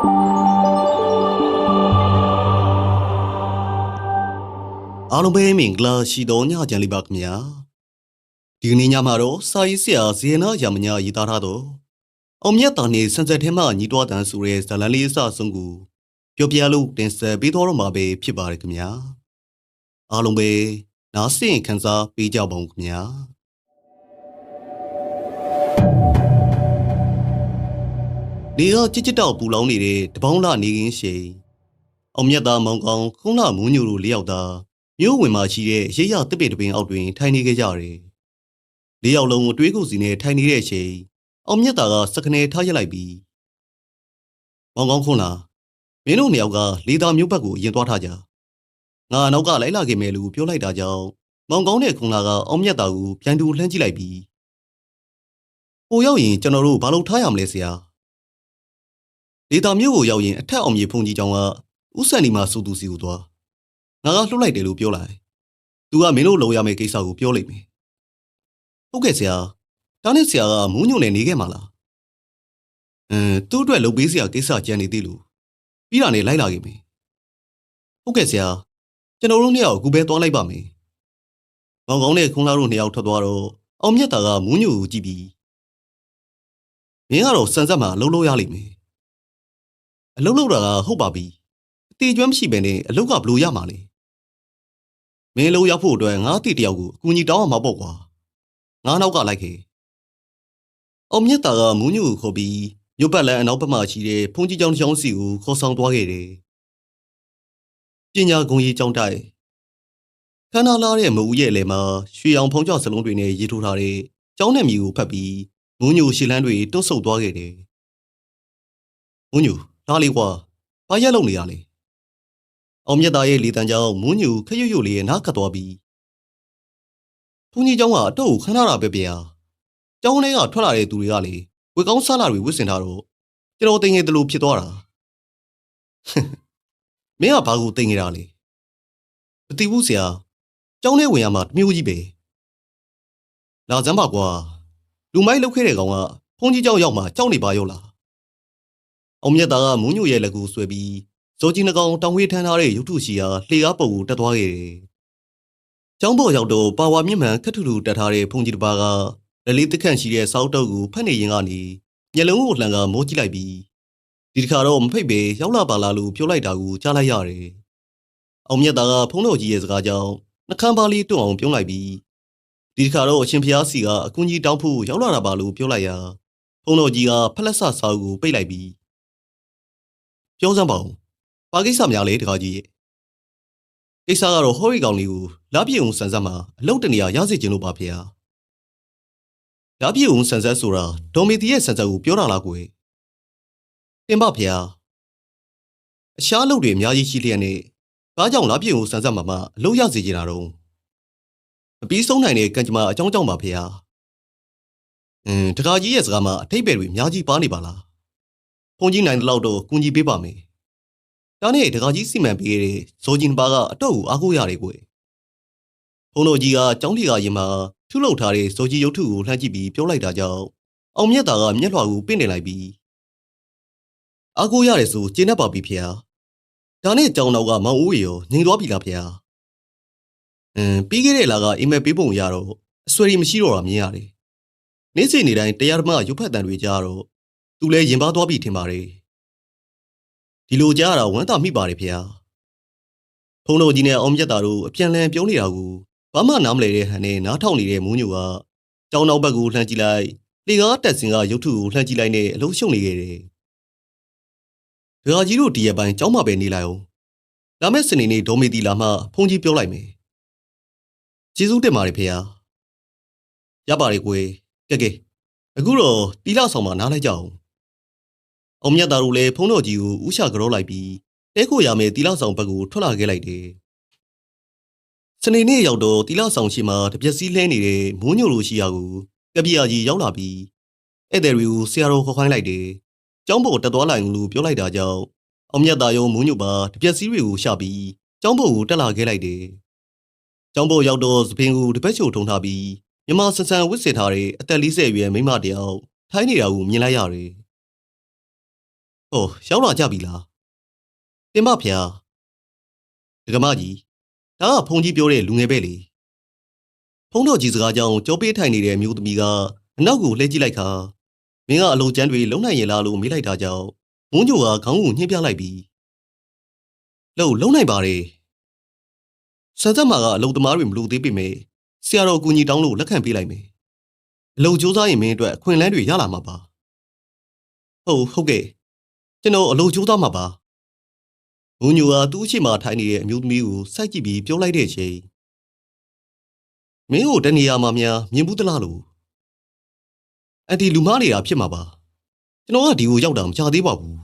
အားလုံးပဲမင်္ဂလာရှိတော်ညချမ်းလေးပါခင်ဗျာဒီကနေ့ညမှာတော့စာရေးဆရာဇေနာရမညာရေးသားထားတော့အောင်မြတ်တာနေစံဆက်ထဲမှညီတော်တန်ဆိုတဲ့ဇာလန်လေးအစဆုံးကိုပြောပြလို့တင်ဆက်ပေးတော်မှာပဲဖြစ်ပါတယ်ခင်ဗျာအားလုံးပဲနားဆင်ခံစားပေးကြပါဦးခင်ဗျာ နေကကြစ်ကြစ်တောက်ပူလောင်းနေတဲ့တပေါင်းလာနေကင်းရှိန်အောင်မြတ်သားမောင်ကောင်ခုံးလာမူးညိုတို့လျောက်သားမြို့ဝင်မှာရှိတဲ့ရိပ်ရတစ်ပင်တစ်ပင်အောက်တွင်ထိုင်နေကြကြတယ်။လေးယောက်လုံးအတွေးကိုစီနဲ့ထိုင်နေတဲ့အချိန်အောင်မြတ်တာကစကနေထားရလိုက်ပြီးမောင်ကောင်းခွန်းလာမင်းတို့နှစ်ယောက်ကလေသာမြို့ဘက်ကိုရင်သွားထားကြ။ငါအနောက်ကလိုက်လာခဲ့မယ်လို့ပြောလိုက်တာကြောင့်မောင်ကောင်းနဲ့ခွန်လာကအောင်မြတ်တာကိုပြန်တူလှမ်းကြည့်လိုက်ပြီးဟိုရောက်ရင်ကျွန်တော်တို့ဘာလို့ထားရမလဲဆရာ။ လေသာမြို့ကိုရောက်ရင်အထက်အောင်မြေဖုန်ကြီးကျောင်းကဥဆန်ဒီမှာစူသူစီကိုသွားငါကလှုပ်လိုက်တယ်လို့ပြောလိုက်။ "तू ကမင်းတို့လုံရမယ့်ကိစ္စကိုပြောလိမ့်မယ်။ဟုတ်ကဲ့ဆရာ။ဒါနဲ့ဆရာကမူးညွန့်နဲ့နေခဲ့မှာလား။အင်းသူ့အတွက်လုပ်ပေးစရာကိစ္စကြံနေသေးလို့ပြီးတာနဲ့လိုက်လာခဲ့မယ်။ဟုတ်ကဲ့ဆရာ။ကျွန်တော်တို့နှစ်ယောက်အခုပဲသွားလိုက်ပါမယ်။မောင်ကောင်းနဲ့ခွန်လာတို့နှစ်ယောက်ထွက်သွားတော့အောင်မြတ်တာကမူးညွန့်ကိုကြည့်ပြီးမင်းကတော့စံဆက်မှာလှုပ်လို့ရလိမ့်မယ်။ အလုပ်လုပ်တာကဟုတ်ပါပြီ။အတီကျွမ်းမရှိဘဲနဲ့အလုတ်ကဘလို့ရမှာလဲမင်းလုံးရောက်ဖို့အတွက်ငါအတီတယောက်ကိုအကူကြီးတောင်းရမှာပေါ့ကွာငါနောက်ကလိုက်ခဲ့အောင်မြတ်တာကမူးညူကိုခေါ်ပြီးမြို့ပတ်လန်အနောက်ဘက်မှာရှိတဲ့ဖုန်ကြီးကျောင်းတစ်ကျောင်းစီကိုခေါ်ဆောင်သွားခဲ့တယ်ပညာဂုံကြီးကျောင်းတိုက်ခန္ဓာလာတဲ့မအူရဲ့လေမှာရွှေအောင်ဖုံးကြောက်စလုံးတွေနဲ့ရေးထိုးထားတဲ့ကျောင်းနယ်မြေကိုဖတ်ပြီးမူးညူရှီလန်းတွေတွတ်ဆုပ်သွားခဲ့တယ်မူးညူ လာလေကွာဘာရက်လုံနေရလဲ အောင်မြတ်သားရဲ့လေတံကြောင့်မွန်းညူခရွတ်ရွတ်လေးရဲ့နားကပ်သွားပြီးဘုန်းကြီးเจ้าကအတော့ကိုခဏတာပဲဗျာเจ้าလေးကထွက်လာတဲ့သူတွေကလေဝေကောင်းစားလာတွေဝစ်စင်ထားတော့ကျွန်တော်တင်ငယ်တလို့ဖြစ်သွားတာမင်းကဘာကိုတင်ငယ်တာလဲမသိဘူးဆရာเจ้าလေးဝင်ရမှာတမျိုးကြီးပဲလာစမ်းပါကွာလူမိုက်လောက်ခဲ့တဲ့ကောင်ကဘုန်းကြီးเจ้าရောက်မှကြောက်နေပါရောလား အောင်မြတ်သားကမွန်းညူရဲ့လက်ကိုဆွဲပြီးဇော်ကြီးနှကောင်တောင်ဝေးထမ်းထားတဲ့ရုပ်ထုရှိရာလှေကားပုံကိုတက်သွားခဲ့တယ်။ကျောင်းပေါ်ရောက်တော့ပါဝါမြင့်မှန်ခက်ထူထူတက်ထားတဲ့ဖုန်ကြီးတစ်ပါးကလက်လေးတစ်ခန့်ရှိတဲ့စောက်တုပ်ကိုဖတ်နေရင်ကနေမျက်လုံးကိုလှန်ကမိုးကြည့်လိုက်ပြီးဒီတစ်ခါတော့မဖိတ်ပဲရောက်လာပါလားလို့ပြောလိုက်တာကိုကြားလိုက်ရတယ်။အောင်မြတ်သားကဖုံးတော်ကြီးရဲ့စကားကြောင့်နှကမ်းပါလေးတွန့်အောင်ပြုံးလိုက်ပြီးဒီတစ်ခါတော့အရှင်ဖျားစီကအကူကြီးတောင်းဖို့ရောက်လာတာပါလို့ပြောလိုက်ရာဖုံးတော်ကြီးကဖလက်ဆဆာကိုပိတ်လိုက်ပြီး ပြောစမ်းပါဦး။ဘာကိစ္စများလဲတကားကြီးရဲ့။ကိစ္စကတော့ဟောရီကောင်လေးကိုလာပြေုံဆန်ဆက်မှာအလုတ်တနေရာရစေခြင်းလို့ပါဖေဟာ။လာပြေုံဆန်ဆက်ဆိုတာဒေါ်မီတီရဲ့ဆန်ဆက်ကိုပြောတာလားကိုယ်။တင်ပါဖေဟာ။အရှားလုပ်တွေအများကြီးရှိလျက်နဲ့ဘာကြောင့်လာပြေုံဆန်ဆက်မှာမှအလုတ်ရစေခြင်းတာတော့မပြီးဆုံးနိုင်တဲ့ကံကြမ္မာအကြောင်းကြောင့်ပါဖေဟာ။အင်းတကားကြီးရဲ့စကားမှာအထိပ္ပယ်တွေအများကြီးပါနေပါလား။ ဖုန်ကြီးနိုင်တဲ့လောက်တော့ကူညီပေးပါမယ်။ဒါနဲ့တကာကြီးစီမံပေးတဲ့ဇော်ဂျင်ပါကအတော့ကိုအားကိုးရတယ်ကွယ်။ဖုန်းတော်ကြီးကចောင်းလီကရင်မှာထုလုပ်ထားတဲ့ဇော်ကြီးရုပ်ထုကိုလှမ်းကြည့်ပြီးပြောလိုက်တာကြောင့်အောင်မြတ်တာကမျက်လွှာကိုပင့်နေလိုက်ပြီးအားကိုးရတယ်ဆိုကျင်းတတ်ပါပြီဖေဟာ။ဒါနဲ့ចောင်းတော်ကမောင်ဦးရောငြိမ်သွားပြီလားဖေဟာ။အင်းပြီးခဲ့တဲ့လာကအိမ်မက်ပေးပုံရတော့အဆွေရီမရှိတော့တာမြင်ရတယ်။နေ့စဉ်နေ့တိုင်းတရားဓမ္မရုပ်ဖတ်တန်တွေကြားတော့ သူလဲရင်ပါသွားပြီထင်ပါတယ်။ဒီလိုကြားရတာဝမ်းသာမိပါတယ်ဖေဟာဖုန်းတော်ကြီးနဲ့အောင်မြတ်တာတို့အပြန်လန်ပြောနေတာကိုဘာမှနားမလည်တဲ့ဟန်နဲ့နားထောင်နေတဲ့မူးညိုကကြောင်းနောက်ဘက်ကိုလှမ်းကြည့်လိုက်လေကားတက်စင်ကရုပ်ထုကိုလှမ်းကြည့်လိုက်နဲ့အလုံးရှုံနေခဲ့တယ်ဒကာကြီးတို့ဒီရက်ပိုင်းကြောင်းမှာပဲနေလိုက်အောင်လာမယ့်စနေနေ့ဒေါ်မေတီလာမှဖုန်းကြီးပြောလိုက်မယ်ကျေးဇူးတင်ပါတယ်ဖေဟာရပါတယ်ကွယ်ကဲကဲအခုတော့တီလာဆောင်မှာနားလိုက်ကြအောင် အောင်မြတ်သားတို့လည်းဖုန်းတော်ကြီးကိုဥရှာကြောလိုက်ပြီးတဲခိုရမယ်တီလာဆောင်ဘက်ကိုထွက်လာခဲ့လိုက်တယ်။စနေနေ့ရောက်တော့တီလာဆောင်ရှိမှာတပြက်စီးလှဲနေတဲ့မိုးညိုလိုရှိရာကိုကပြာကြီးရောက်လာပြီးဧည့်သည်တွေကိုဆရာတော်ခေါ်ခိုင်းလိုက်တယ်။ကျောင်းပေါ်တက်သွားလိုက်လို့ပြောလိုက်တာကြောင့်အောင်မြတ်သားရောမိုးညိုပါတပြက်စီးတွေကိုရှာပြီးကျောင်းပေါ်ကိုတက်လာခဲ့လိုက်တယ်။ကျောင်းပေါ်ရောက်တော့သပင်ကိုတပတ်ချိုထုံထားပြီးမြမဆန်ဆန်ဝစ်စင်ထားတဲ့အသက်40အရွယ်မိန်းမတယောက်ထိုင်းနေတာကိုမြင်လိုက်ရတယ် ဟောရောက်လာကြပြီလားတင်မဖေဒကမကြီးဒါကဖုန်ကြီးပြောတဲ့လူငယ်ပဲလေဖုံးတော်ကြီးစကားကြောင့်ကြောပေးထိုင်နေတဲ့အမျိုးသမီးကအနောက်ကိုလှည့်ကြည့်လိုက်ခါမင်းကအလုံကျန်းတွေလုံနိုင်ရလားလို့မေးလိုက်တာကြောင့်မုန်းညိုကခေါင်းကိုညှိပြလိုက်ပြီးလုံလုံနိုင်ပါတယ်ဆန်သက်မာကအလုံသမားတွေမလို့သေးပေမဲ့ဆရာတော်အကူကြီးတောင်းလို့လက်ခံပေးလိုက်မယ်အလုံစူးစမ်းရင်မင်းအတွက်အခွင့်အလမ်းတွေရလာမှာပါဟုတ်ဟုတ်ကဲ့ ကျွန်တော်အလုံစူးစမ်းမှာပါမုန်းညိုကသူ့အရှိမထိုင်နေတဲ့အမျိုးသမီးကိုစိုက်ကြည့်ပြီးပြောလိုက်တဲ့အချိန်မင်းကိုတနေရာမှာများမြင်ဘူးသလားလို့အန်တီလူမားနေတာဖြစ်မှာပါကျွန်တော်ကဒီကိုရောက်တာမကြသေးပါဘူး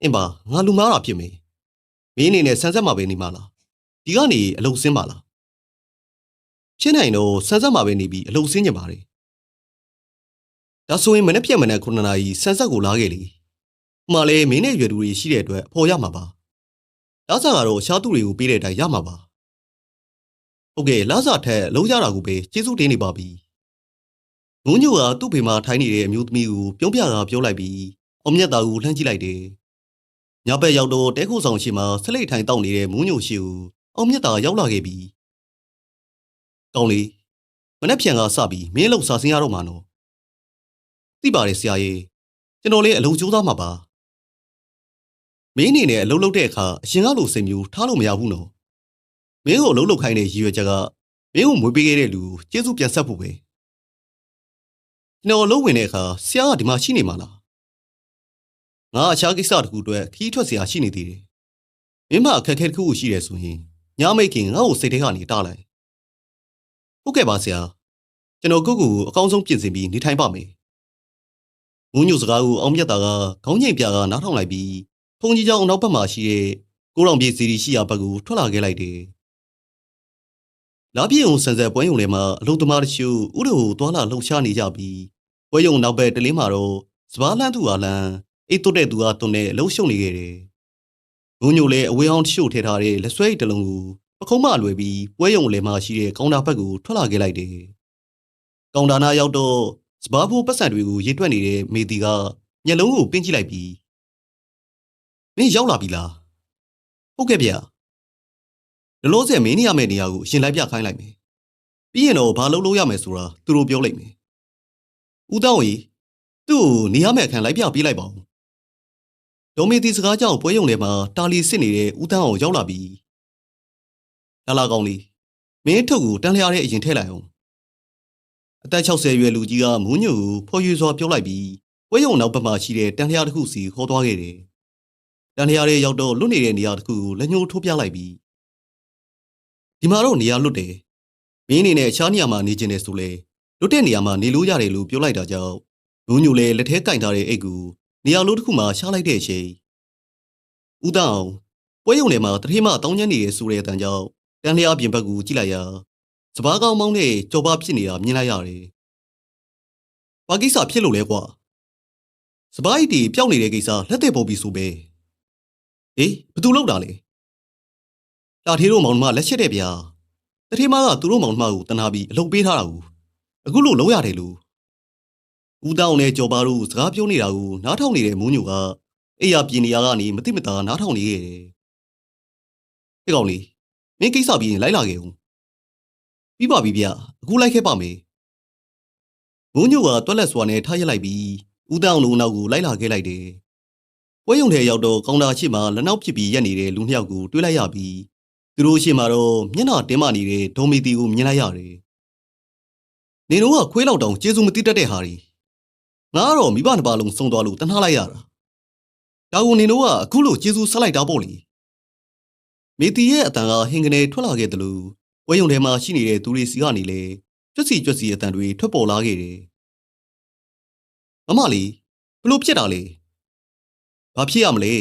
အင်းပါငါလူမားတာဖြစ်မေမင်းအနေနဲ့ဆန်းဆက်မှာပဲနေမှာလားဒီကနေအလုံစင်းပါလားရှင်းနိုင်တော့ဆန်းဆက်မှာပဲနေပြီးအလုံစင်းကြပါတယ်ဒါဆိုရင်မနေ့ပြက်မနေ့9နာရီဆန်းဆက်ကိုလာခဲ့လေဥ မာလဲမင်းနဲ့ရွယ်သူတွေရှိတဲ့အတွက်အဖော်ရမှာပါလာစာကတော့ရှားသူတွေကိုပေးတဲ့အတိုင်းရမှာပါဟုတ်ကဲ့လာစာထက်အလုံးရတာကိုပဲကျေးဇူးတင်နေပါပြီငုံညိုကသူ့ဖေမှာထိုင်းနေတဲ့အမျိုးသမီးကိုပြုံးပြတာပြောလိုက်ပြီးအောင်မြတ်တာကိုလှမ်းကြည့်လိုက်တယ်ညဘက်ရောက်တော့တဲခိုဆောင်ရှိမှာဆလိတ်ထိုင်တောက်နေတဲ့မုံညိုရှိကိုအောင်မြတ်တာရောက်လာခဲ့ပြီကောင်းလေမနေ့ပြန်ကစပြီးမင်းလောက်စာစင်းရတော့မှာနော်သိပါတယ်ဆရာကြီးကျွန်တော်လည်းအလုံးစူးစမ်းမှာပါ မင်းအနေနဲ့အလုပ်လုပ်တဲ့အခါအရင်ကလိုစိတ်မျိုးထားလို့မရဘူးနော်မင်းကိုအလုပ်လုပ်ခိုင်းတဲ့ရည်ရွယ်ချက်ကမင်းကိုမွေးပေးခဲ့တဲ့လူကျေးဇူးပြန်ဆက်ဖို့ပဲကျွန်တော်လုပ်ဝင်တဲ့အခါဆရာကဒီမှာရှိနေမှာလားငါအခြားကိစ္စတခုအတွက်ခီးထွက်စရာရှိနေသေးတယ်မင်းမအခက်ခဲတစ်ခုရှိတယ်ဆိုရင်ညမိတ်ခင်ငါ့ကိုစိတ်ထဲကနေတားလိုက်ဟုတ်ကဲ့ပါဆရာကျွန်တော်ကိုကိုကိုအကောင်းဆုံးပြင်ဆင်ပြီးနေထိုင်ပါမယ်။ငုံညိုစကားကိုအောင်မြတ်တာကခေါင်းငိမ့်ပြာကနားထောင်လိုက်ပြီး ဖုန်ကြီးကျောင်းအနောက်ဘက်မှာရှိတဲ့ကိုရောင်ပြေစီရီရှိရာဘက်ကိုထွက်လာခဲ့လိုက်တယ်လာပြေုံဆန်ဆက်ပွဲယုံထဲမှာအလုံသမားတချို့ဥဒိုကိုသွာလာလှုပ်ရှားနေကြပြီးပွဲယုံနောက်ဘက်တလင်းမှာတော့စပားလန်းသူအားလန်းအိတ်တွတ်တဲ့သူအားတွန်းနဲ့အလုံးရှုံနေခဲ့တယ်ငုံညိုလည်းအဝေးအောင်တချို့ထဲထားတဲ့လက်ဆွဲအိတ်တစ်လုံးကိုပခုံးမလွယ်ပြီးပွဲယုံလယ်မှာရှိတဲ့ကောင်တာဘက်ကိုထွက်လာခဲ့လိုက်တယ်ကောင်တာနာရောက်တော့စပားဖိုးပတ်စံတွေကိုရေတွက်နေတဲ့မေတီကမျက်လုံးကိုပင်းကြည့်လိုက်ပြီး မင်းရောက်လာပြီလားဟုတ်ကဲ့ဗျလလို့ဆယ်မင်းနေရမယ့်နေရာကိုအရှင်လိုက်ပြခိုင်းလိုက်မယ်ပြီးရင်တော့ဘာလုပ်လို့ရမယ်ဆိုတာသူတို့ပြောလိုက်မယ်ဦးတောင်းကြီးသူ့ကိုနေရမယ့်အခန်းလိုက်ပြပေးလိုက်ပါဦးဒေါ်မေတီစကားကြောင့်ပွဲရုံထဲမှာတာလီစစ်နေတဲ့ဦးတန်းအောင်ရောက်လာပြီလာလာကောင်းလေးမင်းထုတ်ကိုတန်းလျားတဲ့အရင်ထည့်လိုက်အောင်အသက်60ရွယ်လူကြီးကမူးညိုကိုဖော်ရွေစွာပြောလိုက်ပြီးပွဲရုံနောက်ဘက်မှာရှိတဲ့တန်းလျားတစ်ခုစီခေါ်သွားခဲ့တယ် တန်လျာရဲရောက်တော့လွတ်နေတဲ့နေရာတစ်ခုကိုလက်ညှိုးထိုးပြလိုက်ပြီးဒီမှာတော့နေရာလွတ်တယ်မင်းအနေနဲ့အခြားနေရာမှာနေကျင်တယ်ဆိုလေလွတ်တဲ့နေရာမှာနေလို့ရတယ်လို့ပြောလိုက်တာကြောင့်ဘုံညိုလည်းလက်ထဲကင်ထားတဲ့အိတ်ကိုနေရာလို့တစ်ခုမှာရှားလိုက်တဲ့အချိန်ဦးတောင်ပွဲရုံထဲမှာတထေးမတောင်းကျမ်းနေရဆိုတဲ့အတန်ကြောင့်တန်လျာပြင်ဘက်ကိုကြည့်လိုက်ရာစပားကောင်းမောင်းနဲ့ကြော်ပါဖြစ်နေတာမြင်လိုက်ရတယ်။ဘာကိစ္စဖြစ်လို့လဲကွာ။စပားအိတ်တီပျောက်နေတဲ့ကိစ္စလက်သက်ပေါ်ပြီးဆိုပဲ။ ဟေးဘသူလောက်တာလဲတာထေးတို့မောင်နှမလက်ချက်တဲ့ဗျာတထေးမကသူတို့မောင်နှမကိုတနာပြီးအလုပ်ပေးထားတာကိုအခုလို့လုံးရတယ်လို့ဦးတောင်းနဲ့ကြော်ပါတို့စကားပြောနေတာကိုနားထောင်နေတဲ့မူးညိုကအိယာပြင်နေရကနေမတိမတာနားထောင်နေခဲ့တယ်ဟဲ့ကောင်လေးမင်းကိစ္စပြီးရင်လိုက်လာခဲ့ဦးပြီးပါပြီဗျအခုလိုက်ခဲ့ပါမယ်မူးညိုကတွက်လက်စွာနဲ့ထားရက်လိုက်ပြီးဦးတောင်းတို့နောက်ကိုလိုက်လာခဲ့လိုက်တယ် ပွဲရုံထဲရောက်တော့ကောင်တာရှိမှလက်နောက်ပစ်ပြီးရက်နေတဲ့လူနှစ်ယောက်ကိုတွေ့လိုက်ရပြီးသူတို့ရှိမှတော့မျက်နှာတင်းမာနေတဲ့ဒေါ်မီတီကိုမြင်လိုက်ရတယ်။နေတော့ကခွေးလောက်တောင်ကျေးဇူးမသိတတ်တဲ့ဟာတွေငါကတော့မိဘနှစ်ပါးလုံးစုံသွားလို့တနာလိုက်ရတာ။ဒါကိုနေတော့ကအခုလိုကျေးဇူးဆက်လိုက်တာပေါ့လေ။မေတီရဲ့အတန်ကဟင်ကနေထွက်လာခဲ့တယ်လို့ပွဲရုံထဲမှာရှိနေတဲ့သူတွေစီကနေလေကြွစီကြွစီအတန်တွေထွက်ပေါ်လာခဲ့တယ်။မမလေးဘလို့ဖြစ်တာလဲ။ ဘာဖြစ်ရမလဲ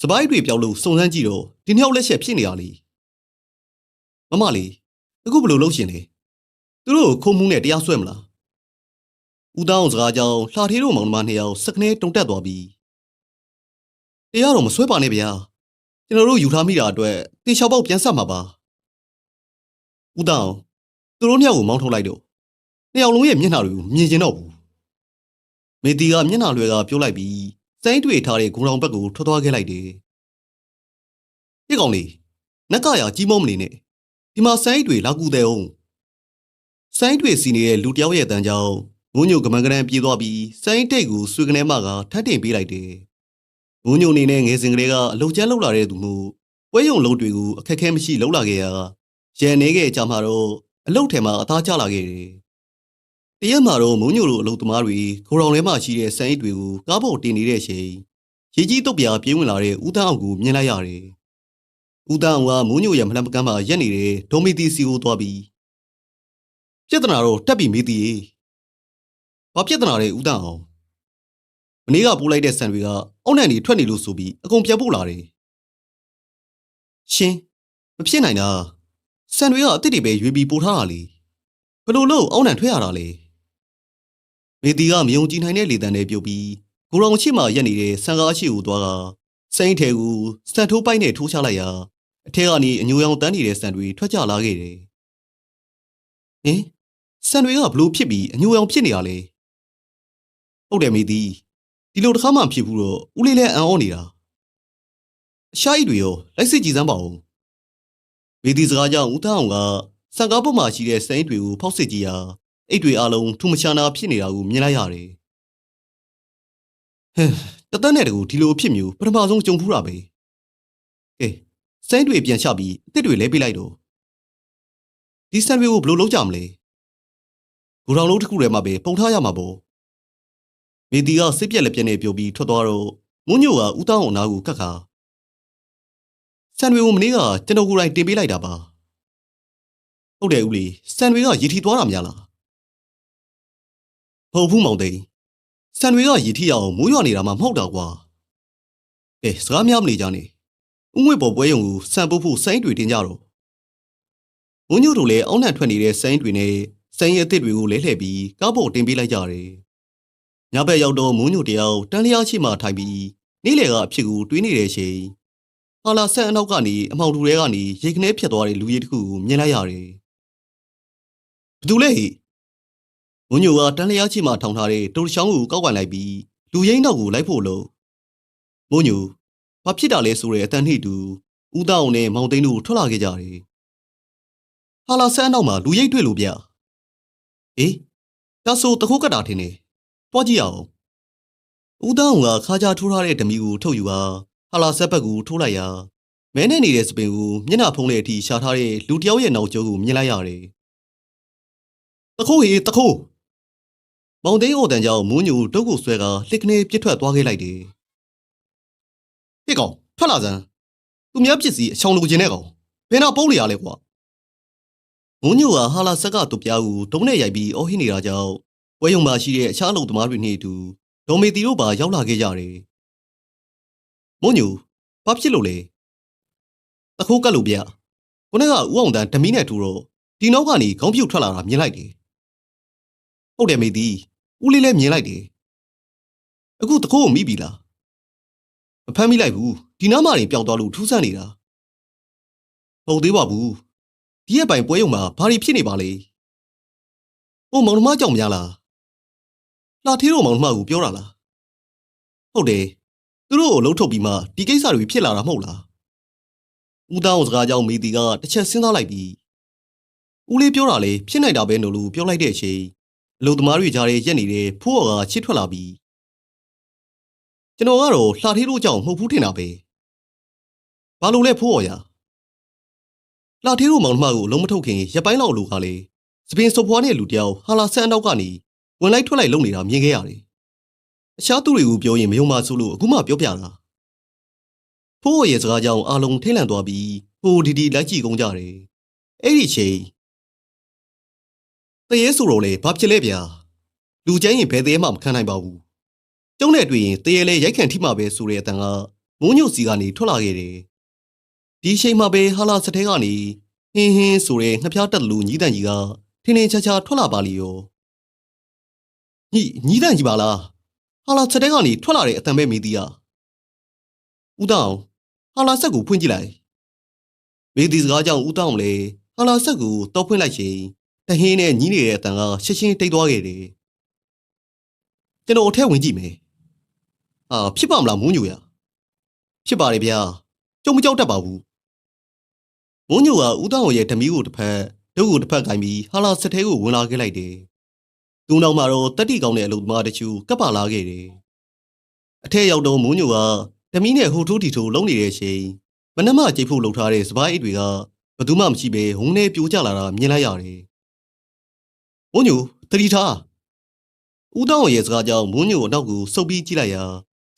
စပိုင်းတွေပြောက်လို့စုံစမ်းကြည့်တော့ဒီနှစ်ယောက်လက်ချက်ဖြစ်နေရလေမမလေးအခုဘယ်လိုလုပ်ရှင်လဲသူတို့ခုံမှုနဲ့တရားစွဲမလားဦးတောင်းစကားကြောင့်လှထေးတို့မောင်နှမနှစ်ယောက်စကနေတုံတက်သွားပြီတရားတော့မစွဲပါနဲ့ဗျာကျွန်တော်တို့ယူထားမိတာအတွက်တေချောက်ပေါက်ပြန်ဆက်မှာပါဦးတောင်းသူတို့နှစ်ယောက်ကိုမောင်းထုတ်လိုက်တော့နှစ်ယောက်လုံးရဲ့မျက်နှာတွေကိုမြင်ကျင်တော့ဘူးမေတီကမျက်နှာလွယ်ကပြောလိုက်ပြီး စိုင်းတွေ့ထားတဲ့ဂုံတော်ဘက်ကိုထွက်သွားခဲ့လိုက်တယ်။ဒီကောင်လေးနက်ကရကြီးမောမနေနဲ့ဒီမှာစိုင်းတွေ့လာကူတဲ့အောင်စိုင်းတွေ့စီနေတဲ့လူတယောက်ရဲ့တန်ကြောင်ငုံညိုကမန်ကရန်ပြေးသွားပြီးစိုင်းတိတ်ကိုဆွေကနေမကထပ်တင်ပေးလိုက်တယ်။ငုံညိုနေနဲ့ငယ်စဉ်ကလေးကအလုတ်ကျန်းလောက်လာတဲ့သူမျိုးပွဲရုံလုံးတွေကိုအခက်အခဲမရှိလောက်လာခဲ့ရရန်နေခဲ့ကြမှာတော့အလုတ်ထဲမှာအသားကျလာခဲ့တယ်။ တရက်မှာတော့မုံညိုလိုအလုတ်သမားတွေခိုးရောင်ထဲမှာရှိတဲ့စိုင်းတွေကိုကားပေါ်တင်နေတဲ့အချိန်ရေကြီးတုတ်ပြာပြေးဝင်လာတဲ့ဦးတန်းအောင်ကိုမြင်လိုက်ရတယ်။ဦးတန်းအောင်ကမုံညိုရဲ့မလှမ်းမကမ်းမှာရက်နေတဲ့ဒေါမီတီစီကိုသွားပြီးပြဿနာတော့တက်ပြီးမေးသေးရဲ့။ဘာပြဿနာလဲဦးတန်းအောင်။မနေ့ကပိုးလိုက်တဲ့ဆန်တွေကအောက်နှံနေထွက်နေလို့ဆိုပြီးအကုန်ပြန်ပို့လာတယ်။ရှင်မဖြစ်နိုင်တာဆန်တွေကအစ်စ်တွေပဲရွေပြီးပို့ထားတာလေ။ဘယ်လိုလို့အောက်နှံထွက်ရတာလဲ။ မေတီကမယုံကြည်နိုင်တဲ့လေတံနဲ့ပြုတ်ပြီးကိုရောင်ရှိမှရက်နေတဲ့ဆန်ကားရှိကိုသွားကစိမ့်ထဲကိုစံထိုးပိုက်နဲ့ထိုးချလိုက်ရာအထက်ကနေအညိုရောင်တန်းနေတဲ့ဆန်တွေထွက်ကြလာခဲ့တယ်။ဟင်ဆန်တွေကဘလို့ဖြစ်ပြီးအညိုရောင်ဖြစ်နေရလဲ။ဟုတ်တယ်မေတီဒီလိုတစ်ခါမှဖြစ်ဘူးတော့ဦးလေးလည်းအံ့ဩနေတာ။အရှားကြီးတွေရောလိုက်စစ်ကြည့်စမ်းပါဦး။မေတီစကားကြောင့်ဦးသားအောင်ကစံကားပေါ်မှာရှိတဲ့စိမ့်တွေကိုဖောက်စစ်ကြည့်ရာ အိတ်တွေအလုံးထူမချာနာဖြစ်နေတာကိုမြင်လိုက်ရတယ်။ဟဲ့တသက်နဲ့တကူဒီလိုအဖြစ်မျိုးပထမဆုံးကြုံဖူးတာပဲ။ကဲစိမ့်တွေပြန်ချပြီးအစ်စ်တွေလဲပေးလိုက်တော့ဒီဆန်တွေကိုဘယ်လိုလုပ်ကြမလဲ။ဂူထောင်လုံးတစ်ခုထဲမှာပဲပုံထားရမှာပေါ့။မေတီကစစ်ပြက်လက်ပြက်နဲ့ပြုတ်ပြီးထွက်သွားတော့မွန်းညိုကဦးတောင်းအောင်နာကိုကတ်ခါဆန်တွေကိုမနေ့ကကျွန်တော်ကိုယ်တိုင်တင်ပေးလိုက်တာပါ။ဟုတ်တယ်ဦးလေးဆန်တွေကရေထီသွားတာများလား။ ဟုတ်ဘူးမောင်သိန်းဆန်တွေကရေထီရအောင်မိုးရွာနေတာမှမဟုတ်တာကွာ။ကဲစကားများမနေကြနဲ့။ဦးငွေပေါ်ပွဲရုံကိုဆန်ပုတ်ဖို့စိုင်းတွေတင်ကြတော့။မွန်းညိုတို့လည်းအောင်းနှံထွက်နေတဲ့စိုင်းတွေနဲ့စိုင်းရဲ့အစ်စ်တွေကိုလဲလှည့်ပြီးကားပေါ်တင်ပေးလိုက်ကြတယ်။ညဘက်ရောက်တော့မွန်းညိုတယောက်တန်းလျားရှိမှထိုင်ပြီးနေ့လယ်ကအဖြစ်ကိုတွေးနေတဲ့အချိန်ဟာလာဆန်အနောက်ကနေအမောင်တူတွေကနေရေကနေဖြတ်သွားတဲ့လူကြီးတစ်ခုကိုမြင်လိုက်ရတယ်။ဘသူလဲဟိ မွန်ညိုကတန်းလျားချီမှထောင်ထားတဲ့တိုးချောင်းကိုကောက်ကန်လိုက်ပြီးလူရင်းနောက်ကိုလိုက်ဖို့လို့မွန်ညိုဘာဖြစ်တာလဲဆိုတဲ့အတန်နှိတူဦးတောင်းနဲ့မောင်သိန်းတို့ထွက်လာခဲ့ကြတယ်။ဟာလာဆန်အနောက်မှာလူရိတ်တွေ့လို့ဗျ။အေးဒါဆိုတခုတ်ကတာထင်းနေ။တွားကြည့်အောင်။ဦးတောင်းကခါကြထိုးထားတဲ့ဓမီကိုထုတ်ယူဟာဟာလာဆက်ဘက်ကိုထိုးလိုက်ရာမဲနဲ့နေတဲ့စပင်ကိုမျက်နှာဖုံးတဲ့အထိရှာထားတဲ့လူတစ်ယောက်ရဲ့နောက်ကျောကိုမြင်လိုက်ရတယ်။တခိုးဟေတခိုး မောင်သိန်းအိုတန်ကြောင့်မူးညူတုတ်ကိုဆွဲကလှစ်ကနေပြစ်ထွက်သွားခဲ့လိုက်တယ်။ဟေ့ကောင်ထွက်လာစမ်းသူများပစ္စည်းအချောင်လိုချင်တဲ့ကောင်ဘယ်တော့ပုံးနေရလဲကွာ။မူးညူကဟာလာဆက်ကတူပြားကိုတုံးနဲ့ရိုက်ပြီးအော်ဟစ်နေတာကြောင့်ဝဲယုံမှာရှိတဲ့အခြားအလုပ်သမားတွေနဲ့အတူဒေါ်မေတီတို့ပါရောက်လာခဲ့ကြတယ်။မွန်ညူဘာဖြစ်လို့လဲ။တခိုးကတ်လို့ဗျ။ခုနကဦးအောင်တန်းဓမီနဲ့တူတော့ဒီနောက်ကနေခေါင်းပြုတ်ထွက်လာတာမြင်လိုက်တယ်။ဟုတ်တယ်မေတီ ဦးလေးလည်းမြင်လိုက်တယ်။အခုတခိုးကိုမိပြီလား။မဖမ်းမိလိုက်ဘူး။ဒီနားမှာနေပျောက်သွားလို့ထူးဆန်းနေတာ။ဟုတ်သေးပါဘူး။ဒီရဲ့ပိုင်ပွဲရုံမှာဘာတွေဖြစ်နေပါလဲ။ဟိုမောင်နှမကြောင့်မရလား။လာသေးတော့မောင်နှမကိုပြောတာလား။ဟုတ်တယ်။သူတို့ကိုလှုပ်ထုတ်ပြီးမှဒီကိစ္စတွေဖြစ်လာတာမဟုတ်လား။ဦးတောင်းစကားကြောင့်မေတီကတစ်ချက်စဉ်းစားလိုက်ပြီးဦးလေးပြောတာလေဖြစ်နိုင်တာပဲလို့လို့ပြောလိုက်တဲ့အချိန် အလုံသမားတွေကြားထဲရက်နေတဲ့ဖိုးော်ကချစ်ထွက်လာပြီးကျွန်တော်ကတော့လှထေးတို့ကြောင့်မဟုတ်ဘူးထင်တာပဲဘာလို့လဲဖိုးော်ရလှထေးတို့မောင်နှမကိုလုံးမထုတ်ခင်ရက်ပိုင်းလောက်လူကလေစပင်စုပ်ဖွားတဲ့လူတယောက်ဟာလာဆန်းနောက်ကနေဝင်လိုက်ထွက်လိုက်လုပ်နေတာမြင်ခဲ့ရတယ်အခြားသူတွေကိုပြောရင်မယုံပါဆိုလို့အခုမှပြောပြတာဖိုးော်ရဲ့စကားကြောင့်အာလုံးထိတ်လန့်သွားပြီးဟိုဒီဒီလိုက်ကြည့်ကုန်ကြတယ်အဲ့ဒီချိန် တရေဆိုတော့လေဘာဖြစ်လဲဗျာလူကျန်းရင်ဘယ်သေးမှမခံနိုင်ပါဘူးကျုံးနဲ့တွေ့ရင်တရေလေရိုက်ခံထိမှာပဲဆိုတဲ့အတန်ကမိုးညိုစီကနေထွက်လာခဲ့တယ်ဒီချိန်မှာပဲဟာလာစတဲ့ကနေဟင်းဟင်းဆိုတဲ့ငှက်ပြားတက်လူညီးတန်ကြီးကထင်းထင်းချာချာထွက်လာပါလိရောညီညီးတန်ကြီးပါလားဟာလာစတဲ့ကနေထွက်လာတဲ့အတန်ပဲမင်းတီးอ่ะဦးတောင်ဟာလာဆက်ကိုဖွင့်ကြည့်လိုက်မေဒီစကားကြောင့်ဦးတောင်လေဟာလာဆက်ကိုတောက်ဖွင့်လိုက်ချိန် တဟင်းနဲ့ညီးနေတဲ့အတန်ကရှင်းရှင်းတိတ်သွားခဲ့တယ်ကျွန်တော်အထက်ဝင်ကြည့်မယ်ဟာဖြစ်ပါမလားမူးညိုရဖြစ်ပါတယ်ဗျာကျုံမကြောက်တတ်ပါဘူးမူးညိုကဦးတောင်ရဲ့ဓမီကိုတစ်ဖက်ဒုတ်ကိုတစ်ဖက်ကင်ပြီးဟာလာစက်ထဲကိုဝင်လာခဲ့လိုက်တယ်သူနောက်မှာတော့တက်တီကောင်းတဲ့အလုပ်သမားတချို့ကပ်ပါလာခဲ့တယ်အထက်ရောက်တော့မူးညိုကဓမီနဲ့ဟိုထိုးတီထိုးလုံးနေတဲ့အချိန်မနှမကြိတ်ဖို့လှုပ်ထားတဲ့စပိုင်းအိတ်တွေကဘယ်သူမှမရှိပဲဟုံးနေပြိုကျလာတာမြင်လိုက်ရတယ် မူးညိုတတိထားဦးတောင်းရဲ့စကားကြောင့်မွန်းညိုအနောက်ကိုစုပ်ပြီးကြည့်လိုက်ရာ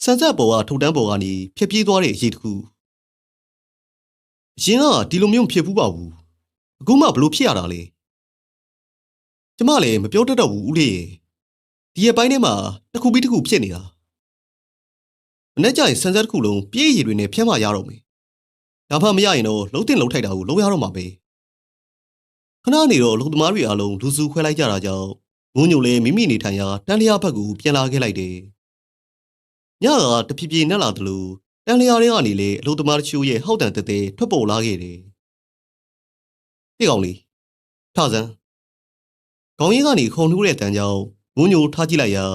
ဆန်ဆက်ပေါ်ကထုတ်တန်းပေါ်ကနေဖြက်ပြေးသွားတဲ့အရေးတစ်ခုအရင်ကဒီလိုမျိုးမဖြစ်ဘူးပါဘူးအခုမှဘလို့ဖြစ်ရတာလဲကျမလည်းမပြောတတ်တော့ဘူးဦးလေးရေဒီရဲ့ပိုင်းထဲမှာတစ်ခုပြီးတစ်ခုဖြစ်နေတာမနေ့ကျရင်ဆန်ဆက်တစ်ခုလုံးပြေးရည်တွေနဲ့ဖျက်မှရတော့မယ်ဒါမှမရရင်တော့လုံးတင်လုံးထိုက်တာကိုလုံးရတော့မှာပဲ ခဏနေတော့လုံသမားတွေအားလုံးလူစုခွဲလိုက်ကြတာကြောင့်ငုံညိုလည်းမိမိနေထိုင်ရာတန်လျာဘက်ကိုပြန်လာခဲ့လိုက်တယ်။ညကတဖြည်းဖြည်းနဲ့လာသလိုတန်လျာတွေကနေလေအလို့သမားတချို့ရဲ့ဟောက်တန်တဲတဲထွက်ပေါ်လာခဲ့တယ်။ဒီကောင်လေးထဆန်းခေါင်းရင်းကနေခုံနှူးတဲ့တန်ကြောင်ငုံညိုထားကြည့်လိုက်ရာ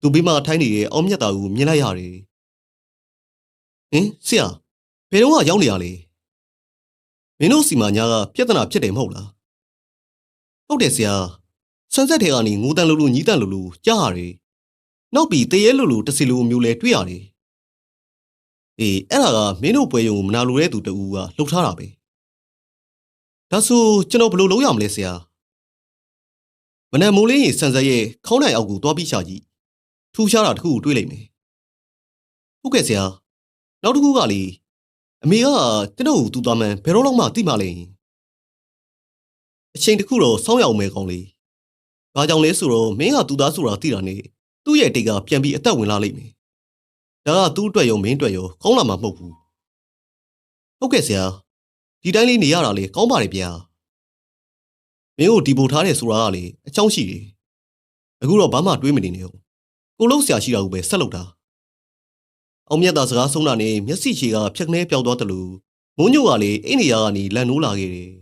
သူဘေးမှာထိုင်းနေတဲ့အောင်မြတ်တာကိုမြင်လိုက်ရတယ်။ဟင်ဆရာဘယ်တော့မှရောက်နေရလဲ။မင်းတို့စီမညာကပြဿနာဖြစ်တယ်မဟုတ်လား။ ဟုတ်တယ်ဆရာ။ဆန်ဆက်ထဲကနေငိုတန်လူလူညီးတန်လူလူကြားရတယ်။နောက်ပြီးတရေလူလူတစီလူမျိုးလဲတွေ့ရတယ်။အေးအဲ့ဒါကမင်းတို့ပွဲရုံကိုမနာလိုတဲ့သူတူကလှုပ်ထားတာပဲ။ဒါဆိုကျွန်တော်ဘယ်လိုလုပ်ရမလဲဆရာ။မနက်မိုးလင်းရင်ဆန်ဆက်ရဲ့ခေါင်းနိုင်အောက်ကိုသွားပြီးရှာကြည့်။ထူးရှားတာတစ်ခုကိုတွေ့လိမ့်မယ်။ဟုတ်ကဲ့ဆရာ။နောက်တစ်ခုကလေအမေကကျွန်တော်ကိုသူ့သွားမှန်းဘယ်တော့မှသိမှလဲ။အ ချိန်တစ်ခုတော့စောင်းရအောင်မဲကောင်းလေး။ဘာကြောင့်လဲဆိုတော့မင်းကသူသားဆိုတာသိတာနဲ့သူ့ရဲ့တိတ်ကပြန်ပြီးအသက်ဝင်လာလိမ့်မယ်။ဒါကသူ့အတွက်ရောမင်းအတွက်ရောကောင်းလာမှာမဟုတ်ဘူး။ဟုတ်ကဲ့ဆရာ။ဒီတိုင်းလေးနေရတာလေကောင်းပါလေဗျာ။မင်းကိုဒီပို့ထားတယ်ဆိုတာကလေအချောင်းရှိတယ်။အခုတော့ဘာမှတွေးမနေနဲ့ဟုတ်။ကိုလုံးဆရာရှိတာကိုပဲဆက်လုပ်တာ။အောင်မြတ်သာစကားဆုံးတာနဲ့မျက်စိချေကဖြက်ကနေပြောင်းသွားတယ်လို့မုံညိုကလေအိမ်နေရာကနေလန်နိုးလာခဲ့တယ်။မ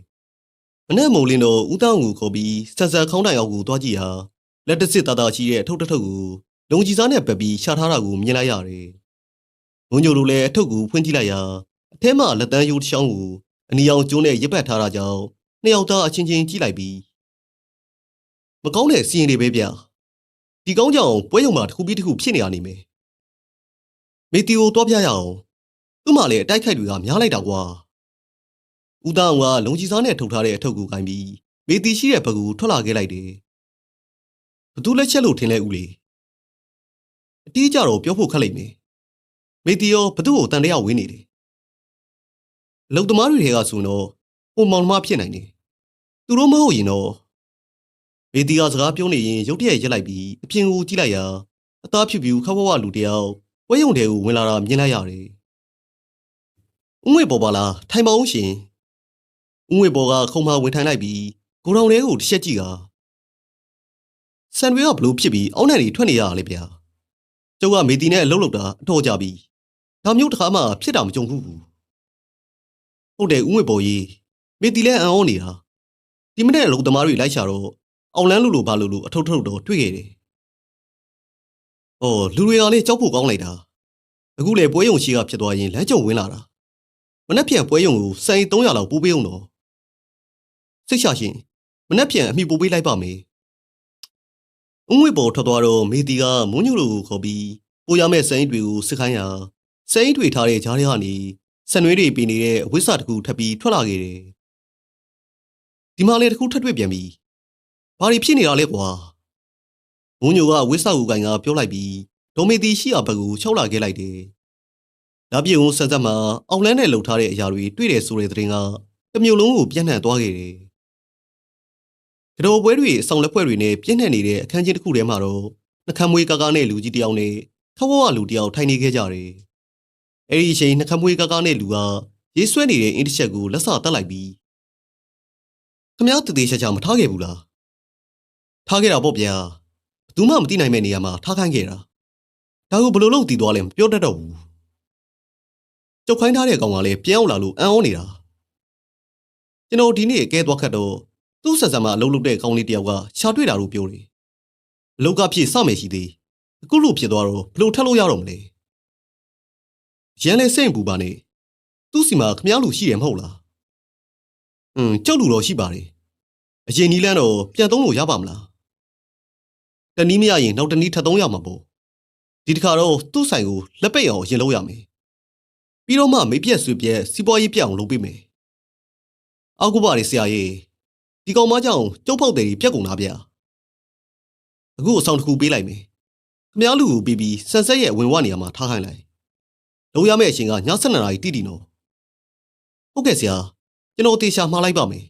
နေ့မုံလင်းတော့ဦးတောင်းကိုခေါ်ပြီးဆက်ဆက်ခေါင်းတိုင်အောင်ကိုတွားကြည့်ဟာလက်တစ်စစ်သားသားရှိတဲ့အထုပ်တစ်ထုပ်ကိုလုံကြီးစားနဲ့ပက်ပြီးရှာထားတာကိုမြင်လိုက်ရတယ်။ငုံညိုလိုလည်းအထုပ်ကိုဖွင့်ကြည့်လိုက်ရာအထဲမှာလက်တန်းရိုးတစ်ချောင်းကိုအနီအောင်ကျိုးနဲ့ရစ်ပတ်ထားတာကြောင့်နှစ်ယောက်သားအချင်းချင်းကြည့်လိုက်ပြီးမကောင်းတဲ့စီရင်တွေပဲဗျ။ဒီကောင်းကြောင်ပွဲရုံမှာတစ်ခုပြီးတစ်ခုဖြစ်နေရနေမယ်။မေတီကိုတွားပြရအောင်။သူ့မှာလည်းအတိုက်ခိုက်တွေကများလိုက်တာကွာ။ ဦးသားအောင်ကလုံကြီးစားနဲ့ထုတ်ထားတဲ့အထုပ်ကိုကင်ပြီးမေတီရှိတဲ့ဘက်ကိုထွက်လာခဲ့လိုက်တယ်။ဘသူလက်ချက်လို့ထင်လဲဦးလေ။အတီးကြတော့ပြောဖို့ခက်လိမ့်မယ်။မေတီရောဘသူ့ကိုတန်တရားဝင်းနေတယ်။အလုံသမားတွေတွေကဆိုရင်တော့ဟိုမောင်နှမဖြစ်နိုင်တယ်။သူတို့မဟုတ်ရင်တော့မေတီကစကားပြောနေရင်ရုတ်တရက်ရက်လိုက်ပြီးအပြင်ကိုကြည့်လိုက်ရာအသားဖြူဖြူခက်ဝဝလူတယောက်ပွဲရုံတဲကိုဝင်လာတာမြင်လိုက်ရတယ်။ဦးငွေပေါ်ပါလားထိုင်ပါဦးရှင်။ ဦးငွေဘော်ကခုံမဝင်ထိုင်လိုက်ပြီးကိုတောင်လေးကိုတစ်ချက်ကြည့်ကဆန်တွေကဘလို့ဖြစ်ပြီးအောင်းနဲ့တွေထွက်နေရတာလေဗျာကျုပ်ကမေတီနဲ့အလုပ်လုပ်တာအတော်ကြပြီဒါမျိုးတစ်ခါမှဖြစ်တာမကြုံဘူးဟုတ်တယ်ဦးငွေဘော်ကြီးမေတီလည်းအံ့ဩနေတာဒီမနေ့အလုပ်သမားတွေလိုက်ရှာတော့အောင်လန်းလူလိုဘာလို့လို့အထုပ်ထုပ်တော့တွေ့ခဲ့တယ်အော်လူတွေကလည်းကြောက်ဖို့ကောင်းလိုက်တာအခုလေပွဲရုံရှိကဖြစ်သွားရင်လမ်းကြုံဝင်လာတာမနေ့ပြန်ပွဲရုံကိုစိုင်300လောက်ပိုးပေးအောင်တော့ စိတ်ချရှင်မနှက်ပြန်အမိပိုးပေးလိုက်ပါမယ်။ဥငွေပေါ်ထွက်သွားတော့မေတီကမွန်းညိုလိုကိုခေါ်ပြီးပိုးရမဲ့စိန်တွေကိုစစ်ခိုင်းရာစိန်တွေထားတဲ့ဂျားတွေကနေဆန်နွေးတွေပြနေတဲ့အဝိစာတစ်ခုထပ်ပြီးထွက်လာခဲ့တယ်။ဒီမှာလေတစ်ခုထပ်တွေ့ပြန်ပြီ။ဘာတွေဖြစ်နေတာလဲကွာ။မွန်းညိုကအဝိစာကိုကင်ကပြောလိုက်ပြီးဒေါ်မေတီရှိရာဘက်ကိုချောက်လာခဲ့လိုက်တယ်။ဒါပြေုံဆက်ဆက်မှာအောင်လန်းနဲ့လှုပ်ထားတဲ့အရာတွေတွေ့တယ်ဆိုတဲ့သတင်းကတစ်မျိုးလုံးကိုပြန့်နှံ့သွားခဲ့တယ်။ ကတော်ပွဲတွေအဆောင်လက်ဖွဲ့တွေနဲ့ပြည့်နှက်နေတဲ့အခန်းချင်းတစ်ခုထဲမှာတော့နှကမ်းမွေးကားကားနဲ့လူကြီးတစ်ယောက်နဲ့ခဝဝလူတစ်ယောက်ထိုင်နေခဲ့ကြတယ်။အဲဒီအချိန်နှကမ်းမွေးကားကားနဲ့လူကရေးဆွဲနေတဲ့အင်းတစ်ချက်ကိုလက်စတက်လိုက်ပြီးခမည်းတသေးချာချာမထားခဲ့ဘူးလား။ထားခဲ့တာပေါ့ဗျာ။ဘယ်သူမှမသိနိုင်မဲ့နေရာမှာထားခိုင်းခဲ့တာ။ဒါကိုဘယ်လိုလုပ်တည်သွားလဲမပြောတတ်တော့ဘူး။ကျုပ်ခိုင်းထားတဲ့ကောင်ကလည်းပြန်အောင်လာလို့အံ့ဩနေတာ။ကျွန်တော်ဒီနေ့ကဲသွားခတ်တော့ သူ့ဆက်ဆံမှာအလုပ်လုပ်တဲ့ကောင်းလေးတယောက်ကရှာတွေ့တာလို့ပြောတယ်။အလုပ်ကဖြစ်စမယ်ရှိသေး။အခုလို့ဖြစ်သွားတော့ဘယ်လို့ထပ်လို့ရတော့မလဲရန်လဲစိတ်ပူပါနဲ့သူ့စီမှာခမည်းလူရှိတယ်မဟုတ်လားอืมကြောက်လူတော့ရှိပါတယ်အရင်နီးလန်းတော့ပြန်သုံးလို့ရပါမလားတနည်းမရရင်နောက်တနည်းထပ်သုံးရမှာပေါ့ဒီတစ်ခါတော့သူ့ဆိုင်ကိုလက်ပိတ်အောင်ရင်လုပ်ရမယ်ပြီးတော့မှမေးပြက်ဆွေပြက်စီးပွားရေးပြက်အောင်လုပ်ပေးမယ်အောက်ကူပါလေဆရာကြီး ဒီကောင်မကြောင့်ကျုပ်ဖောက်တယ်ကြီးပြက်ကုန်တာဗျာအခုအဆောင်တစ်ခုပေးလိုက်မယ်ခမည်းလူကိုပြီးပြီးဆန်ဆက်ရဲ့ဝင်ဝနေရာမှာထားခိုင်းလိုက်လုံရမယ့်အချိန်ကည7နာရီတိတိနော်ဟုတ်ကဲ့ဆရာကျွန်တော်တေချာမှားလိုက်ပါမယ်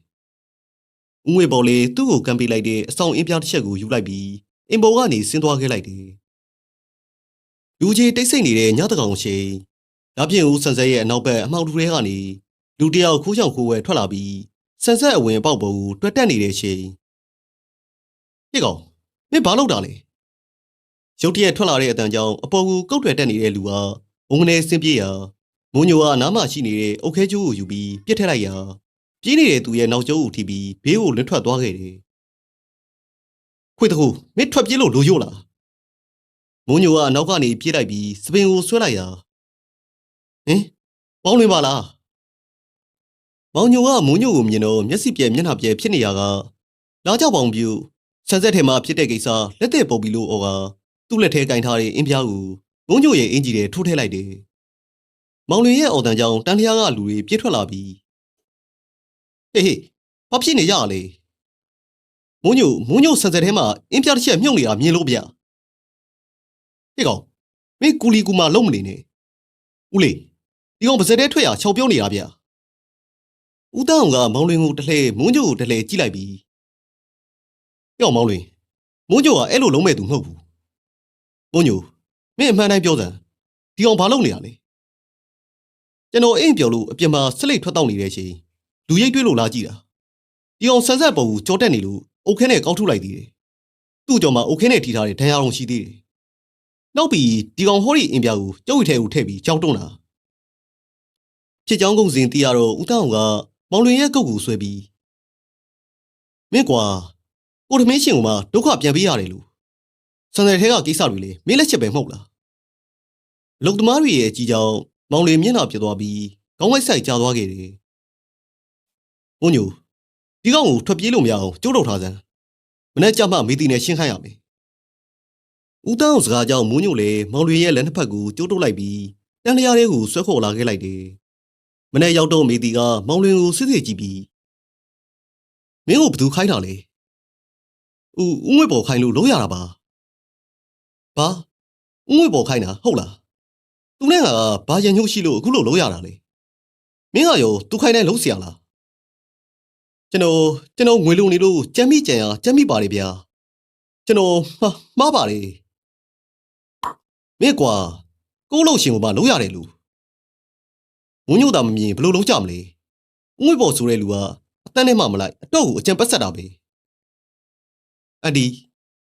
ဦးငွေပေါ်လေသူ့ကိုကမ်းပေးလိုက်တဲ့အဆောင်အင်းပြားတစ်ချက်ကိုယူလိုက်ပြီးအင်ပေါ်ကနေဆင်းသွားခဲ့လိုက်တယ်လူကြီးတိတ်ဆိတ်နေတဲ့ညတကောင်ရှိဒါပြင်ဦးဆန်ဆက်ရဲ့အနောက်ဘက်အမှောင်တူထဲကနေလူတစ်ယောက်ခိုးချောင်ခိုးဝဲထွက်လာပြီး ဆန်ဆက်အဝင်ပေါက်ပေါ်ကိုတွက်တက်နေတဲ့အချိန်ဟေ့ကောင်မင်းဘာလုပ်တာလဲရုတ်တရက်ထွက်လာတဲ့အတန်ကြောင့်အပေါ်ကူကုတ်တွေတက်နေတဲ့လူဟာဝုန်းကနေဆင်းပြေးရာမုံညိုကနားမှာရှိနေတဲ့အုတ်ခဲကျိုးကိုယူပြီးပြစ်ထက်လိုက်ရာပြေးနေတဲ့သူရဲ့နောက်ကျိုးကိုထိပြီးဘေးကိုလွတ်ထွက်သွားခဲ့တယ်။ခွေတကူမင်းထွက်ပြေးလို့လိုရို့လား။မုံညိုကနောက်ကနေပြေးလိုက်ပြီးစပင်ကိုဆွဲလိုက်ရာဟင်ပေါင်းနေပါလား။ မောင်ညိုကမုံညိုကိုမြင်တော့မျက်စိပြဲမျက်နှာပြဲဖြစ်နေရကလာကြောက်ပေါင်ပြူဆန်ဆက်ထဲမှာဖြစ်တဲ့ကိစ္စလက်တဲ့ပုတ်ပြီးလို့ဩကသူ့လက်ထဲကင်ထားတဲ့အင်းပြားကိုငုံညိုရဲ့အင်ဂျီထဲထိုးထည့်လိုက်တယ်။မောင်လင်ရဲ့အော်တန်ကြောင့်တန်လျားကလူတွေပြေးထွက်လာပြီးဟေးဟေးဘာဖြစ်နေကြလဲ။မုံညိုမုံညိုဆန်ဆက်ထဲမှာအင်းပြားတစ်ချက်မြုပ်နေတာမြင်လို့ဗျ။ဟေးကောင်မင်းကူလီကူမာလုံးမနေနဲ့။ဦးလေးဒီကောင်ပါစက်ထဲထွက်ရချောက်ပြုံးနေတာဗျ။ ဦးတောင်ကမောင်လင်ကိုတစ်လှဲမုံညိုကိုတစ်လှဲကြည့်လိုက်ပြီး။ဟေ့အောင်မောင်လင်မုံညိုကအဲ့လိုလုံးမဲ့သူမဟုတ်ဘူး။မုံညိုမင်းအမှန်တိုင်းပြောစမ်းဒီအောင်ဘာလုပ်နေရလဲကျွန်တော်အိမ်ပြော်လို့အပြင်မှာဆလိတ်ထွက်တော့နေတဲ့အချိန်လူရိတ်တွေးလို့လာကြည့်တာဒီအောင်ဆန်းဆက်ပုံကိုကြောတက်နေလို့အုတ်ခဲနဲ့ကောက်ထုတ်လိုက်သေးတယ်သူ့ကြော်မှာအုတ်ခဲနဲ့ထိထားတဲ့ဒဏ်ရာလုံးရှိသေးတယ်နောက်ပြီးဒီကောင်ဟောဒီအင်ပြာကိုကျုပ်ရီထဲကိုထည့်ပြီးကြောက်တွန်းတာဖြစ်ချောင်းကုန်စင်တီးရတော့ဦးတောင်က မောင်လွင်ရဲ့ကုတ်ကိုဆွဲပြီးမင်းကွာကိုထမင်းရှင်ကမှဒုက္ခပြန်ပေးရတယ်လို့စံတယ်ထဲကကိစ္စတွေလေမင်းလက်ချက်ပဲမဟုတ်လားအလုတ်သမားတွေရဲ့အကြီးကြောင်မောင်လေးမျက်နှာပြတ်သွားပြီးခေါင်းဝိုက်ဆိုင်ကျသွားခဲ့တယ်ဘုံညိုဒီကောင်ကိုထွက်ပြေးလို့မရအောင်ကြိုးတော့ထားစမ်းမနေ့ကျမှမေးတီနဲ့ရှင်းခိုင်းရမယ်ဦးတောင်းစကားကြောင့်မုံညိုလေမောင်လေးရဲ့လက်နှစ်ဖက်ကိုကြိုးတုပ်လိုက်ပြီးတန်လျားလေးကိုဆွဲခေါ်လာခဲ့လိုက်တယ် မနေ့ရောက်တော့မေတီကမောင်လင်းကိုစစ်စစ်ကြည့်ပြီးမင်းကိုဘသူခိုင်းတာလဲဦးဦးငွေပေါ်ခိုင်းလို့လုံးရတာပါဘာဦးငွေပေါ်ခိုင်းတာဟုတ်လားသူနဲ့ကဘာရန်ညှို့ရှိလို့အခုလို့လုံးရတာလဲမင်းကရောသူခိုင်းတဲ့လုံးစရာလားကျွန်တော်ကျွန်တော်ငွေလုံနေလို့ကြမ်းမိကြံရကြမ်းမိပါလေဗျာကျွန်တော်မှားပါလေမင်းကွာကိုလို့ရှင်ကိုမလုံးရတယ်လို့ ဝညို့တာမမြင်ဘယ်လိုလုံးကြမလဲဦးငွေပေါ်ဆိုတဲ့လူကအတန်းနဲ့မှမလိုက်အတော့ကိုအကြံပတ်ဆက်တာပဲအန်ဒီ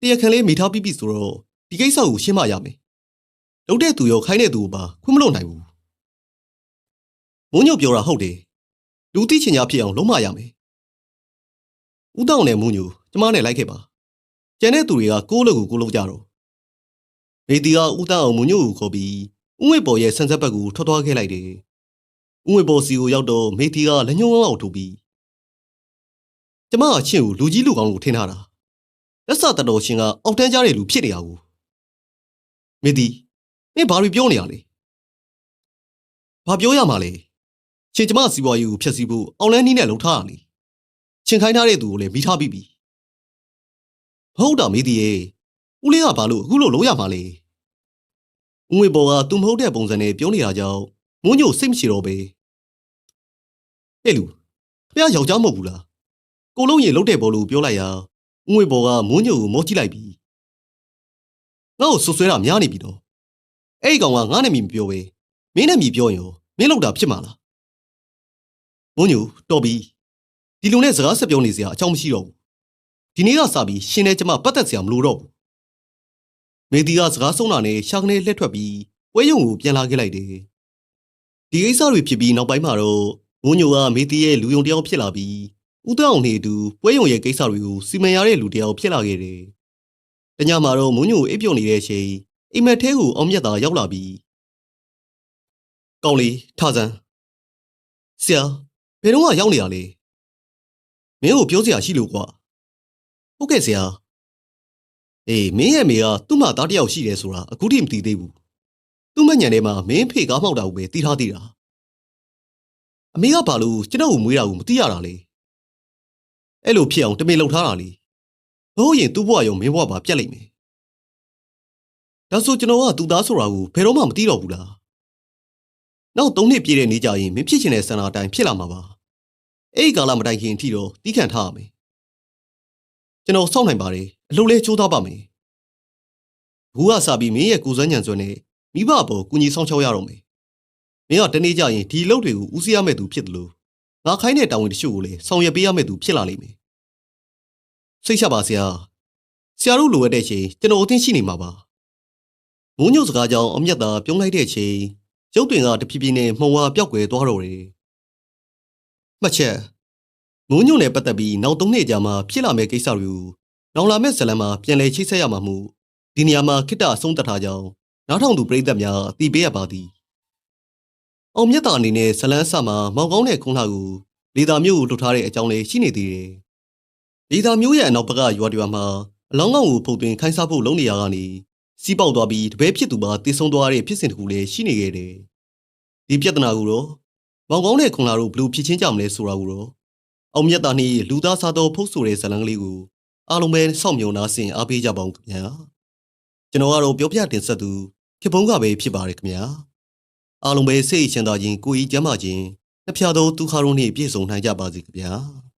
တရခန်လေးမိထားပြီးပြီဆိုတော့ဒီကိစ္စကိုရှင်းမရမယ်။လုံတဲ့သူရောခိုင်းတဲ့သူကိုပါခွင့်မလို့နိုင်ဘူး။မုံညို့ပြောတာဟုတ်တယ်။လူသိချင်ကြဖြစ်အောင်လုံးမရမယ်။ဦးတောင်နဲ့မုံညိုကျမနဲ့လိုက်ခဲ့ပါ။ကျန်တဲ့သူတွေကကိုးလို့ကိုကိုးလို့ကြတော့။မေတီကဦးတောင်အောင်မုံညို့ကိုခေါ်ပြီးဦးငွေပေါ်ရဲ့ဆန်ဆက်ဘက်ကိုထွက်သွားခဲ့လိုက်တယ်။ ဦးငွေပေါ်စီကိုရောက်တော့မေတီကလက်ညှိုးဝန်းအောင်ထိုးပြီးကျမအချင်းကိုလူကြီးလူကောင်းလို့ထင်ထားတာ။လက်စတတော်ရှင်ကအောက်တန်းကြတဲ့လူဖြစ်နေရဘူး။မင်းဒီမင်းဘာတွေပြောနေရလဲဘာပြောရမှာလဲရှင်ကျမစီပွားရေးကိုဖျက်ဆီးဖို့အောင်လန်းနီးနဲ့လုံထားရလေရှင်ခိုင်းထားတဲ့သူကိုလည်းမိထားပြီးပြီမဟုတ်တာမေးသည်ရဲ့ဦးလေးကဘာလို့အခုလို့လုံးရမှာလဲဦးငွေပေါ်ကသူမဟုတ်တဲ့ပုံစံနဲ့ပြောနေတာကြောင့် မုန်းညို့စိတ်မရှိတော့ပဲဟဲ့လူခင်ဗျားယောက်ျားမဟုတ်ဘူးလားကိုလုံးရင်လုတ်တဲ့ပေါ်လို့ပြောလိုက်ရာဦးငွေပေါ်ကမုန်းညို့ကိုမောကြည့်လိုက်ပြီးငါ့ကိုဆွဆွဲတာများနေပြီတော့အဲ့ဒီကောင်ကငါနဲ့မြည်မပြောပဲမင်းနဲ့မြည်ပြောရင်ရောမင်းလောက်တာဖြစ်မှာလားမုံညူတော်ပြီဒီလူနဲ့စကားဆက်ပြောနေစရာအကြောင်းမရှိတော့ဘူးဒီနေ့ကစပြီးရှင်နဲ့ကျမပတ်သက်စရာမလိုတော့ဘူးမေတီကစကားဆုံးတာနဲ့ရှာကနေလှည့်ထွက်ပြီးပွဲရုံကိုပြန်လာခဲ့လိုက်တယ် ဒီကိစ္စတွေဖြစ်ပြီးနောက်ပိုင်းမှာတော့မုံညူကမေတီရဲ့လူယုံတယောက်ဖြစ်လာပြီးဦးတောင်နေအတူပွဲရုံရဲ့ကိစ္စတွေကိုစီမံရတဲ့လူတယောက်ဖြစ်လာခဲ့တယ်။တညမှာတော့မုံညိုအိပ်ပျော်နေတဲ့အချိန်အိမ်မက်ထဲကိုအောင်မြတ်သာရောက်လာပြီးကောင်းလေထဆန်းဆရာဘယ်တော့မှရောက်နေရလဲမင်းကိုပြောစရာရှိလို့ကွာဟုတ်ကဲ့ဆရာအေးမင်းရဲ့မေကသူ့မှာသားတစ်ယောက်ရှိတယ်ဆိုတာအခုထိမသိသေးဘူး သူ့မညံထဲမှာမင်းဖေကားမှောက်တာကိုပဲသိထားသေးတာအမေကဘာလို့ကျွန်တော်ကိုမွေးတာကိုမသိရတာလဲအဲ့လိုဖြစ်အောင်တမင်လှုပ်ထားတာလေဘို့ရင်သူ့ဘဝရောမင်းဘဝပါပြတ်လိမ့်မယ်ဒါဆိုကျွန်တော်ကသူ့သားဆိုတာကိုဘယ်တော့မှမသိတော့ဘူးလားနောက်၃နှစ်ပြည့်တဲ့နေ့ကျရင်မင်းဖြစ်ချင်တဲ့ဆန္ဒအတိုင်းဖြစ်လာမှာပါအဲ့ဒီကာလမတိုင်ခင်အထိတော့တီးခံထားရမယ်ကျွန်တော်စောင့်နိုင်ပါတယ်အလုပ်လေးချိုးသားပါမယ်ဘူးကစားပြီးမင်းရဲ့ကိုယ်စွမ်းညံစွမ်းနဲ့ မိဘအပေါ်ကူညီဆောင်ချောက်ရတော့မယ်မင်းကတနေ့ကျရင်ဒီအလုပ်တွေကိုဦးစီးရမယ့်သူဖြစ်တယ်လို့ငါခိုင်းတဲ့တာဝန်တချို့ကိုလည်းဆောင်ရွက်ပေးရမယ့်သူဖြစ်လာလိမ့်မယ်စိတ်ချပါဆရာဆရာတို့လိုအပ်တဲ့ချိန်ကျွန်တော်အသင်းရှိနေမှာပါမိုးညို့စကားကြောင့်အမျက်သာပြုံးလိုက်တဲ့ချိန်ရုပ်တွင်ကတဖြည်းဖြည်းနဲ့မှုံဝါပျောက်ကွယ်သွားတော့တယ်။မှတ်ချက်မိုးညွန့်နဲ့ပတ်သက်ပြီးနောက်သုံးနှစ်ကြာမှဖြစ်လာမယ့်ကိစ္စတွေကိုနောင်လာမယ့်ဇတ်လန်မှာပြန်လည်ချိတ်ဆက်ရမှာမှုဒီနေရာမှာခိတ္တအဆုံးသတ်ထားကြောင်း နောက်ထောင်သူပြည်သက်များအသိပေးရပါသည်။အောင်မြတ်တာအနေနဲ့ဇလန်းဆမှာမောင်ကောင်းတဲ့ခုံးလှကိုလေသာမျိုးကိုလှုပ်ထားတဲ့အကြောင်းလေးရှိနေသေးတယ်။လေသာမျိုးရဲ့အနောက်ဘက်ကရွာတွေမှာအလောင်းကောင်ကိုဖုတ်သွင်းခိုင်းစားဖို့လုပ်နေရတာကနေစီးပေါက်သွားပြီးတပည့်ဖြစ်သူပါတည်ဆုံသွားတဲ့ဖြစ်စဉ်တစ်ခုလည်းရှိနေခဲ့တယ်။ဒီပြဿနာကိုတော့မောင်ကောင်းတဲ့ခွန်လာတို့ဘယ်လိုဖြစ်ချင်းကြမလဲဆိုတာကိုတော့အောင်မြတ်သားနှင့်လူသားစားသောဖုတ်ဆိုတဲ့ဇာတ်လမ်းကလေးကိုအားလုံးပဲစောင့်မျှော်နာဆင်အားပေးကြပါဦးခင်ဗျာ။ကျွန်တော်ကတော့ပြောပြတင်ဆက်သူ ဖြစ်ဖုံးကပဲဖြစ်ပါတယ်ခင်ဗျာ။အားလုံးပဲစိတ်အချမ်းသာခြင်းကိုယ်ဤကျမ်းမာခြင်းနှစ်ဖြာသောဒုက္ခတို့နှင့်ပြည့်စုံနိုင်ကြပါစေခင်ဗျာ။